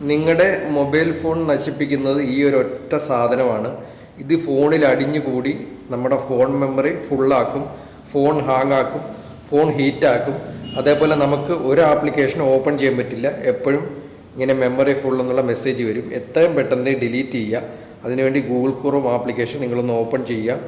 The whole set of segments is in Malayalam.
നിങ്ങളുടെ മൊബൈൽ ഫോൺ നശിപ്പിക്കുന്നത് ഈ ഒരു ഒറ്റ സാധനമാണ്. ഇത് ഫോണിൽ അടിഞ്ഞുകൂടി നമ്മുടെ ഫോൺ മെമ്മറി ഫുള്ളാക്കും ഫോൺ ഹാങ് ആക്കും ഫോൺ ഹീറ്റാക്കും. അതേപോലെ നമുക്ക് ഒരു ആപ്ലിക്കേഷൻ ഓപ്പൺ ചെയ്യാൻ പറ്റില്ല. എപ്പോഴും ഇങ്ങനെ മെമ്മറി ഫുൾ എന്നുള്ള മെസ്സേജ് വരും. എത്രയും പെട്ടെന്ന് ഡിലീറ്റ് ചെയ്യുക. അതിനുവേണ്ടി ഗൂഗിൾ ക്രോം ആപ്ലിക്കേഷൻ നിങ്ങളൊന്ന് ഓപ്പൺ ചെയ്യുക.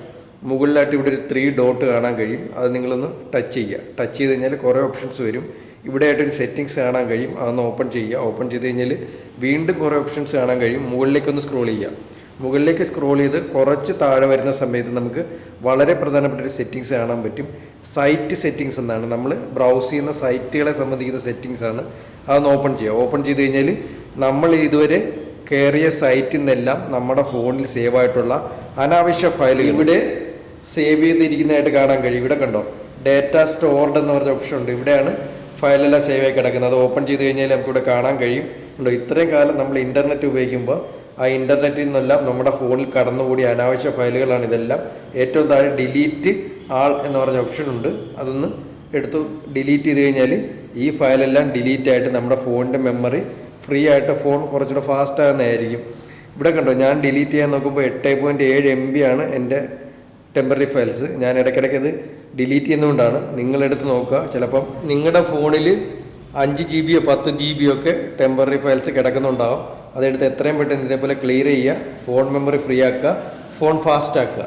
മുകളിലായിട്ട് ഇവിടെ ഒരു ത്രീ ഡോട്ട് കാണാൻ കഴിയും. അത് നിങ്ങളൊന്ന് ടച്ച് ചെയ്യുക. ടച്ച് ചെയ്ത് കഴിഞ്ഞാൽ കുറേ ഓപ്ഷൻസ് വരും. ഇവിടെ ആയിട്ടൊരു സെറ്റിങ്സ് കാണാൻ കഴിയും. അതൊന്ന് ഓപ്പൺ ചെയ്യുക. ഓപ്പൺ ചെയ്ത് കഴിഞ്ഞാൽ വീണ്ടും കുറേ ഓപ്ഷൻസ് കാണാൻ കഴിയും. മുകളിലേക്കൊന്ന് സ്ക്രോൾ ചെയ്യുക. മുകളിലേക്ക് സ്ക്രോൾ ചെയ്ത് കുറച്ച് താഴെ വരുന്ന സമയത്ത് നമുക്ക് വളരെ പ്രധാനപ്പെട്ട ഒരു സെറ്റിങ്സ് കാണാൻ പറ്റും. സൈറ്റ് സെറ്റിങ്സ് എന്നാണ്. നമ്മൾ ബ്രൗസ് ചെയ്യുന്ന സൈറ്റുകളെ സംബന്ധിക്കുന്ന സെറ്റിങ്സ് ആണ്. അതൊന്ന് ഓപ്പൺ ചെയ്യുക. ഓപ്പൺ ചെയ്ത് കഴിഞ്ഞാൽ നമ്മൾ ഇതുവരെ കയറിയ സൈറ്റിൽ നിന്നെല്ലാം നമ്മുടെ ഫോണിൽ സേവ് ആയിട്ടുള്ള അനാവശ്യ ഫയലുകൾ ഇവിടെ സേവ് ചെയ്തിരിക്കുന്നതായിട്ട് കാണാൻ കഴിയും. ഇവിടെ കണ്ടോ? ഡേറ്റ സ്റ്റോർഡ് എന്ന് പറഞ്ഞ ഓപ്ഷൻ ഉണ്ട്. ഇവിടെയാണ് ഫയലെല്ലാം സേവ് ആയി കിടക്കുന്നത്. അത് ഓപ്പൺ ചെയ്ത് കഴിഞ്ഞാൽ നമുക്കിവിടെ കാണാൻ കഴിയും. ഉണ്ടോ? ഇത്രയും കാലം നമ്മൾ ഇന്റർനെറ്റ് ഉപയോഗിക്കുമ്പോൾ ആ ഇന്റർനെറ്റിൽ നിന്നെല്ലാം നമ്മുടെ ഫോണിൽ കടന്നുകൂടി അനാവശ്യ ഫയലുകളാണ് ഇതെല്ലാം. ഏറ്റവും താഴെ ഡിലീറ്റ് ആൾ എന്ന് പറഞ്ഞ ഓപ്ഷൻ ഉണ്ട്. അതൊന്ന് എടുത്തു ഡിലീറ്റ് ചെയ്ത് കഴിഞ്ഞാൽ ഈ ഫയലെല്ലാം ഡിലീറ്റ് ആയിട്ട് നമ്മുടെ ഫോണിന്റെ മെമ്മറി ഫ്രീ ആയിട്ട് ഫോൺ കുറച്ചുകൂടെ ഫാസ്റ്റ് ആകുന്നതായിരിക്കും. ഇവിടെ കണ്ടോ? ഞാൻ ഡിലീറ്റ് ചെയ്യാൻ നോക്കുമ്പോൾ എട്ട് പോയിന്റ് ഏഴ് എം ബി ആണ് എന്റെ ടെമ്പററി ഫയൽസ് ഞാൻ ഇടയ്ക്കിടയ്ക്ക് അത് ഡിലീറ്റ് ചെയ്യുന്നതുകൊണ്ടാണ്. നിങ്ങളെടുത്ത് നോക്കുക. ചിലപ്പം നിങ്ങളുടെ ഫോണിൽ അഞ്ച് ജി ബിയോ പത്ത് ജി ബിയോ ഒക്കെ ടെമ്പററി ഫയൽസ് കിടക്കുന്നുണ്ടാവും. അതെടുത്ത് എത്രയും പെട്ടെന്ന് ഇതേപോലെ ക്ലിയർ ചെയ്യുക. ഫോൺ മെമ്മറി ഫ്രീ ആക്കുക. ഫോൺ ഫാസ്റ്റ് ആക്കുക.